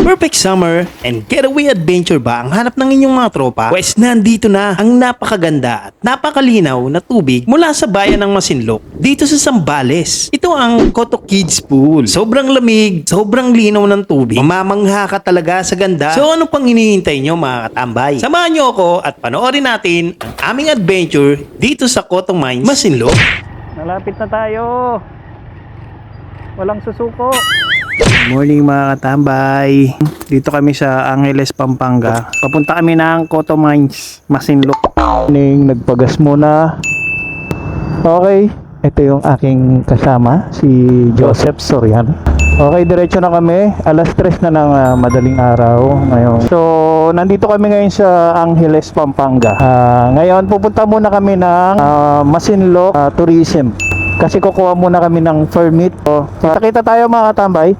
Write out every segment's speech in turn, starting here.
Perfect summer and getaway adventure ba ang hanap ng inyong mga tropa? Pwes nandito na ang napakaganda at napakalinaw na tubig mula sa bayan ng Masinloc dito sa Sambales. Ito ang Koto Kids Pool. Sobrang lamig, sobrang linaw ng tubig. Mamamangha ka talaga sa ganda. So ano pang hinihintay nyo mga katambay? Samahan nyo ako at panoorin natin ang aming adventure dito sa Koto Mines, Masinloc. Malapit na tayo. Walang susuko. Morning mga katambay. Dito kami sa Angeles, Pampanga. Papunta kami ng Coto Mines, Masinloc. Morning, nagpagas muna. Okay, ito yung aking kasama, si Joseph Sorian. Okay, diretso na kami. Alas 3 na ng ah, madaling araw ngayon. So, nandito kami ngayon sa Angeles, Pampanga. Ah, ngayon, pupunta muna kami ng ah, Masinloc ah, Tourism. Kasi kukuha muna kami ng permit. So, nakita tayo mga katambay.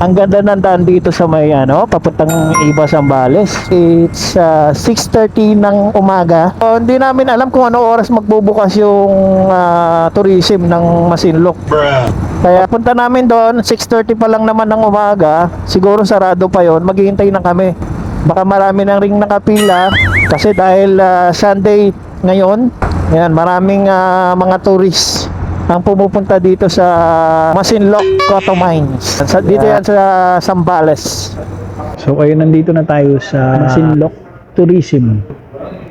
Ang ganda ng daan dito sa may ano, papuntang Iba Zambales. It's uh, 6.30 ng umaga. So, hindi namin alam kung ano oras magbubukas yung ah, tourism ng Masinloc. Kaya punta namin doon, 6.30 pa lang naman ng umaga. Siguro sarado pa yon maghihintay na kami. Baka marami nang ring nakapila kasi dahil ah, Sunday ngayon, yan, maraming ah, mga tourists ang pumupunta dito sa Masinloc Cotto Mines. Sa, dito yan sa Sambales. So ayun, nandito na tayo sa Masinloc Tourism.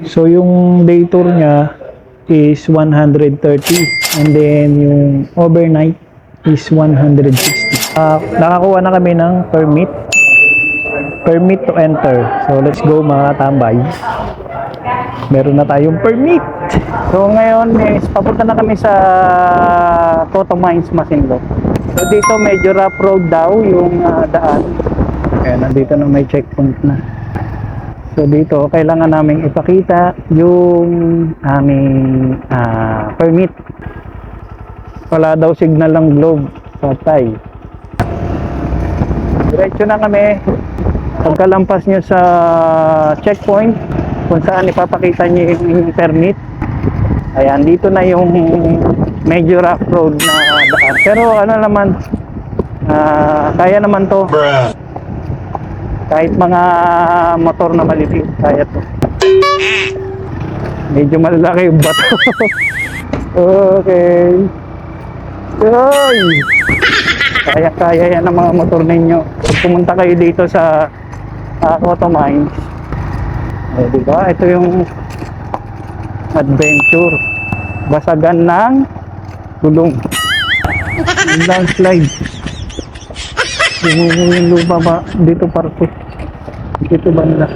So yung day tour niya is 130 and then yung overnight is 160. Ah, nakakuha na kami ng permit permit to enter. So let's go mga tambay. Meron na tayong permit. So ngayon is papunta na kami sa Coto Mines Masinloc. So dito medyo rough road daw yung ah, daan. Kaya nandito na may checkpoint na. So dito kailangan namin ipakita yung aming ah, permit. Wala daw signal ng globe. Patay. Diretso na kami. Pagkalampas nyo sa checkpoint, kung saan ipapakita nyo yung permit. Ayan, dito na yung medyo rough road na daan. Pero ano naman, ah, kaya naman to. Kahit mga motor na maliliit, kaya to. Medyo malalaki yung bato. okay. Yoy! Kaya-kaya yan ang mga motor ninyo. Pag pumunta kayo dito sa uh, Auto Mines, eh, di? Ito yung adventure. Basagan ng gulong. Yung landslide. Yung, yung lupa ba? Dito parte. Dito banda.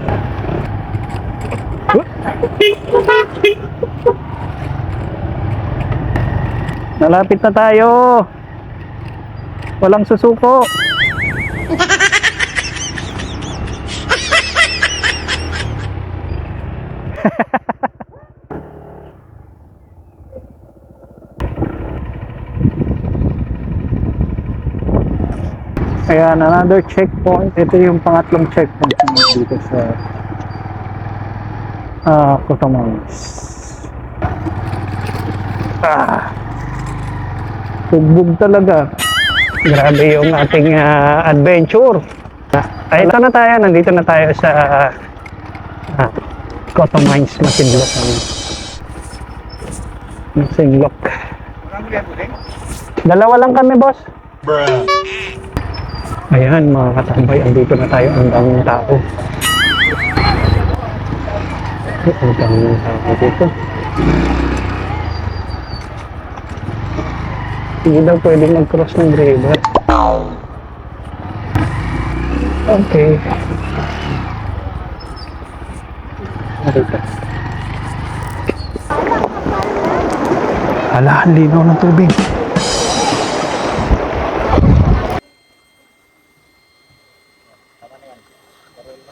Nalapit na tayo. Walang susuko. Kaya another checkpoint. Ito yung pangatlong checkpoint dito sa ah Cotamangos. Ah. Tugbog talaga. Grabe yung ating ah, adventure. Ah, ito na tayo. Nandito na tayo sa uh, Mines, Masinloc. Masinloc. Dalawa lang kami, boss. Ayan, mga katambay. Andito na tayo. Ang daming tao. Ang daming tao dito. Hindi daw pwede mag-cross ng river. Okay. Narito. Ala, linaw ng tubig. Pababa lang. Hindi ka sa... Buo na yung loob. Yan. Okay, game.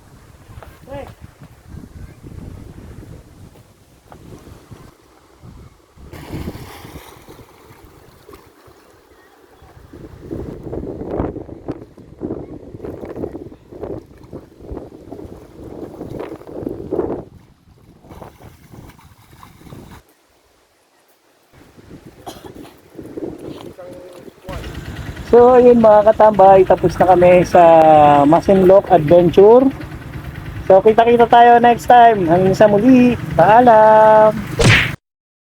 So ayun mga katambay, tapos na kami sa Masinloc Adventure. So kita-kita tayo next time. Hanggang sa muli. Paalam!